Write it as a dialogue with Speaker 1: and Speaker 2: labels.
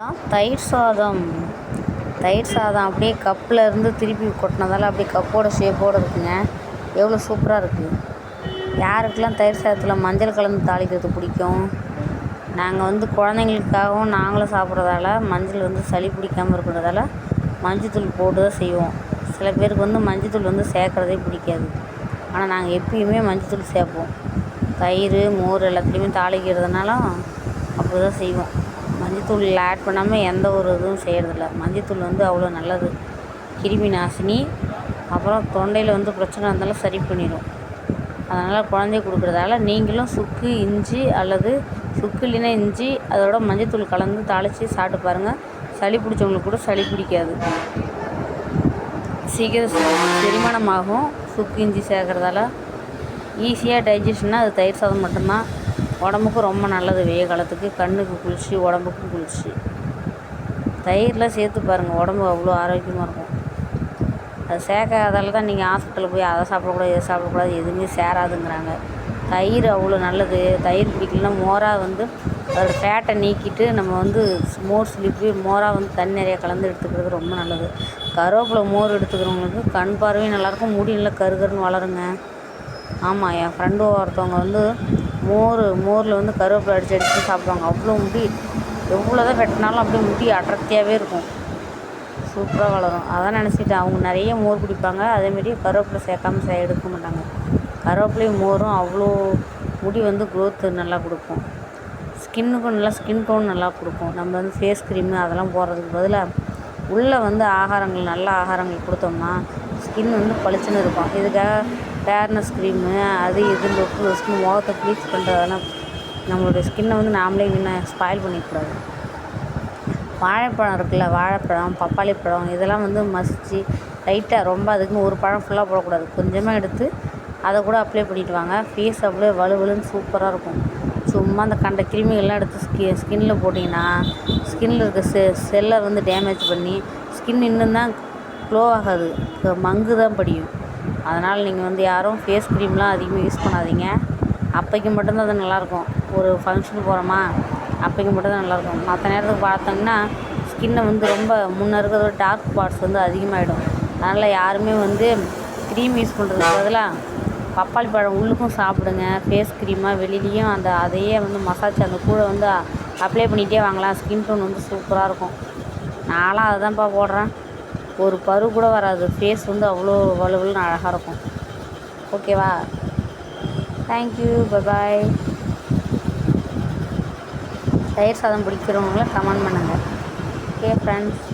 Speaker 1: தான் தயிர் சாதம். தயிர் சாதம் அப்படியே கப்பில் இருந்து திருப்பி கொட்டினதால அப்படியே கப்போட ஷேப்போடு இருக்குங்க. எவ்வளோ சூப்பராக இருக்குது யாருக்கெல்லாம் தயிர் சாதத்தில் மஞ்சள் கலந்து தாளிக்கிறது பிடிக்கும்? நாங்கள் வந்து குழந்தைங்களுக்காகவும் நாங்களும் சாப்பிட்றதால மஞ்சள் வந்து சளி பிடிக்காமல் இருக்கிறதால மஞ்சத்தூள் போட்டு தான் செய்வோம். சில பேருக்கு வந்து மஞ்சத்தூள் வந்து சேர்க்குறதே பிடிக்காது. ஆனால் நாங்கள் எப்பயுமே மஞ்சத்தூள் சேர்ப்போம். தயிர் மோர் எல்லாத்துலேயுமே தாளிக்கிறதுனால அப்படி தான் செய்வோம். மஞ்சத்தூள் ஆட் பண்ணாமல் எந்த ஒரு இதுவும் செய்கிறதில்ல மஞ்சத்தூள் வந்து அவ்வளோ நல்லது. கிருமி நாசினி அப்புறம் தொண்டையில் வந்து பிரச்சனை இருந்தாலும் சரி பண்ணிடும் அதனால் குழந்தை கொடுக்குறதால நீங்களும் சுக்கு இஞ்சி அல்லது சுக்கு இல்லைன்னா இஞ்சி அதோட மஞ்சத்தூள் கலந்து தாளித்து சாப்பிட்டு பாருங்கள் சளி பிடிச்சவங்களுக்கு கூட சளி பிடிக்காது. சீக்கிரம் செரிமானமாகும். சுக்கு இஞ்சி சேர்க்குறதால ஈஸியாக டைஜஷன்னா அது தயிர் சாதம் மட்டும்தான். உடம்புக்கும் ரொம்ப நல்லது. வெய்ய காலத்துக்கு கண்ணுக்கு குளிர்ச்சி உடம்புக்கும் குளிர்ச்சி. தயிர்லாம் சேர்த்து பாருங்கள் உடம்பு அவ்வளோ ஆரோக்கியமாக இருக்கும். அது சேர்க்காதால தான் நீங்கள் ஹாஸ்பிட்டலில் போய் அதை சாப்பிடக்கூடாது இதை சாப்பிடக்கூடாது எதுவுமே சேராதுங்கிறாங்க. தயிர் அவ்வளோ நல்லது. தயிர் பிடிக்கலன்னா மோராக வந்து அதோட ஃபேட்டை நீக்கிட்டு நம்ம வந்து மோர் ஸ்லிப்பு மோராக வந்து தண்ணி நிறையா கலந்து எடுத்துக்கிறது ரொம்ப நல்லது. கருவேப்பிலை மோர் எடுத்துக்கிறவங்களுக்கு கண் பார்வையும் நல்லாயிருக்கும் முடி நல்லா கருகருன்னு வளருங்க. ஆமாம் என் ஃப்ரெண்டு ஒருத்தவங்க வந்து மோர் மோரில் வந்து கருவேப்பிலை அடித்து அடித்து சாப்பிடுவாங்க. அவ்வளோ முடி எவ்வளோ தான் வெட்டினாலும் அப்படியே முடி அடர்த்தியாகவே இருக்கும். சூப்பராக வளரும். அதான் நினச்சிட்டு அவங்க நிறைய மோர் குடிப்பாங்க. அதேமாரி கருவேப்பிலை சேர்க்காம செய்ய எடுக்க மாட்டாங்க. கருவேப்பிலையும் மோரும் அவ்வளோ முடி வந்து க்ரோத்து நல்லா கொடுக்கும். ஸ்கின்னுக்கும் நல்லா ஸ்கின் டோன் நல்லா கொடுக்கும். நம்ம வந்து ஃபேஸ் க்ரீமு அதெல்லாம் போடுறதுக்கு பதிலாக உள்ளே வந்து ஆகாரங்கள் நல்ல ஆகாரங்கள் கொடுத்தோம்னா ஸ்கின் வந்து பளிச்சுன்னு இருக்கும். இதுக்காக ஃபேர்னஸ் க்ரீமு அது இது லொக்கு லொஸ்க்கு முகத்தை ப்ளீச் பண்ணுறதெல்லாம் நம்மளுடைய ஸ்கின்னை வந்து நாமளே இன்னும் ஸ்பாயில் பண்ணிக்கூடாது வாழைப்பழம் இருக்குல்ல வாழைப்பழம் பப்பாளி பழம் இதெல்லாம் வந்து மசித்து லைட்டாக ரொம்ப அதுக்குன்னு ஒரு பழம் ஃபுல்லாக போடக்கூடாது. கொஞ்சமாக எடுத்து அதை கூட அப்ளை பண்ணிட்டு வாங்க. ஃபேஸ் அப்படியே வலுவலுன்னு சூப்பராக இருக்கும். சும்மா அந்த கண்ட கிருமிகள்லாம் எடுத்து ஸ்கி ஸ்கின்னில் போட்டிங்கன்னா ஸ்கின்னில் இருக்க செ செல்லை வந்து டேமேஜ் பண்ணி ஸ்கின் இன்னும் தான் க்ளோ ஆகாது. மங்கு தான் படியும். அதனால் நீங்கள் வந்து யாரும் ஃபேஸ் க்ரீம்லாம் அதிகமாக யூஸ் பண்ணாதீங்க. அப்போக்கு மட்டும்தான் அது நல்லாயிருக்கும் ஒரு ஃபங்க்ஷன் போகிறோமா அப்போக்கு மட்டும்தான் நல்லாயிருக்கும் மற்ற நேரத்துக்கு பார்த்தோம்னா ஸ்கின்னை வந்து ரொம்ப முன்னே இருக்கிறதோட டார்க் ஸ்பாட்ஸ் வந்து அதிகமாகிடும் அதனால் யாருமே வந்து க்ரீம் யூஸ் பண்ணுறதுக்கு பதிலாக பப்பாளி பழம் உள்ளுக்கும் சாப்பிடுங்க. ஃபேஸ் க்ரீமாக வெளிலேயும் அந்த அதையே வந்து மசாஜ் அந்த கூட வந்து அப்ளை பண்ணிகிட்டே வாங்கலாம். ஸ்கின் டோன் வந்து சூப்பராக இருக்கும். நான்லாம் அதை தான்ப்பா போடுறேன். ஒரு பரு கூட வராது. ஃபேஸ் வந்து அவ்வளோ வலுவலுன்னு அழகாக இருக்கும். ஓகேவா தேங்க்யூ பபாய் தயிர் சாதம் பிடிக்கிறவங்கள கமெண்ட் பண்ணுங்கள் ஓகே ஃப்ரெண்ட்ஸ்